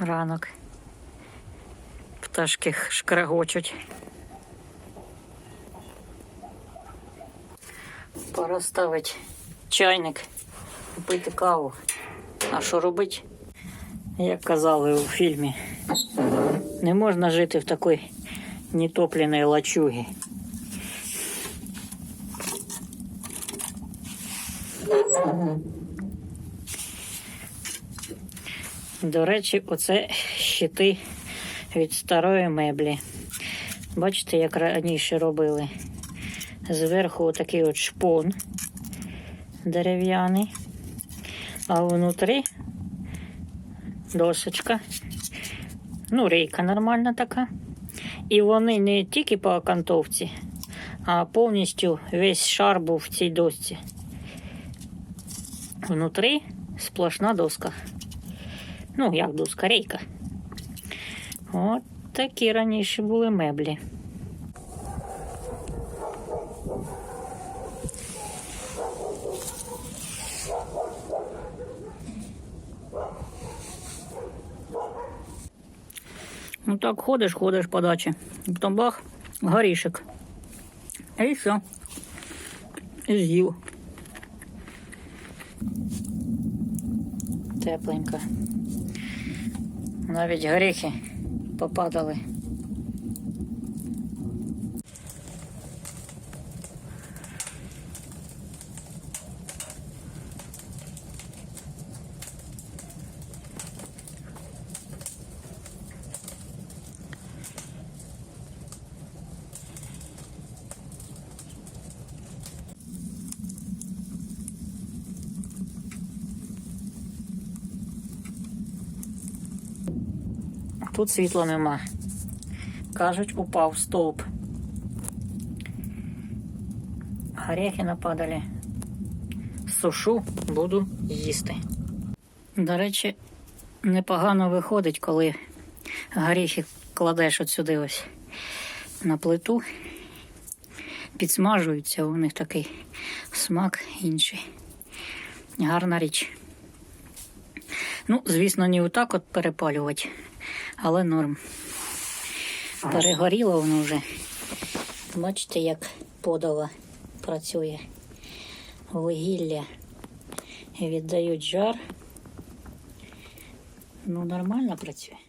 ранок. Пташки шкрегочуть. Пора ставити чайник і пити каву. А що робити? Як казали у фільмі, не можна жити в такій нетопленій лачугі. До речі, оце щити від старої меблі. Бачите, як раніше робили. Зверху отакий от шпон дерев'яний, а внутрі досочка. Ну, рейка нормальна така. І вони не тільки по окантовці, а повністю весь шар був в цій досці. Внутрі сплошна доска. Ну, як доска, рейка. От такі раніше були меблі. Ну так ходиш, ходиш по дачі. Потім бах, горішек. І все. І з'їв. Тепленько. Навіть горіхи попадали. Тут світла нема. Кажуть, упав стовп. Горіхи нападали. Сушу буду їсти. До речі, непогано виходить, коли горіхи кладеш от сюди ось на плиту. Підсмажуються, у них такий смак інший. Гарна річ. Ну, звісно, не отак от перепалювати, але норм. Перегоріло воно вже. Бачите, як подова працює. Вугілля віддають жар. Ну, нормально працює.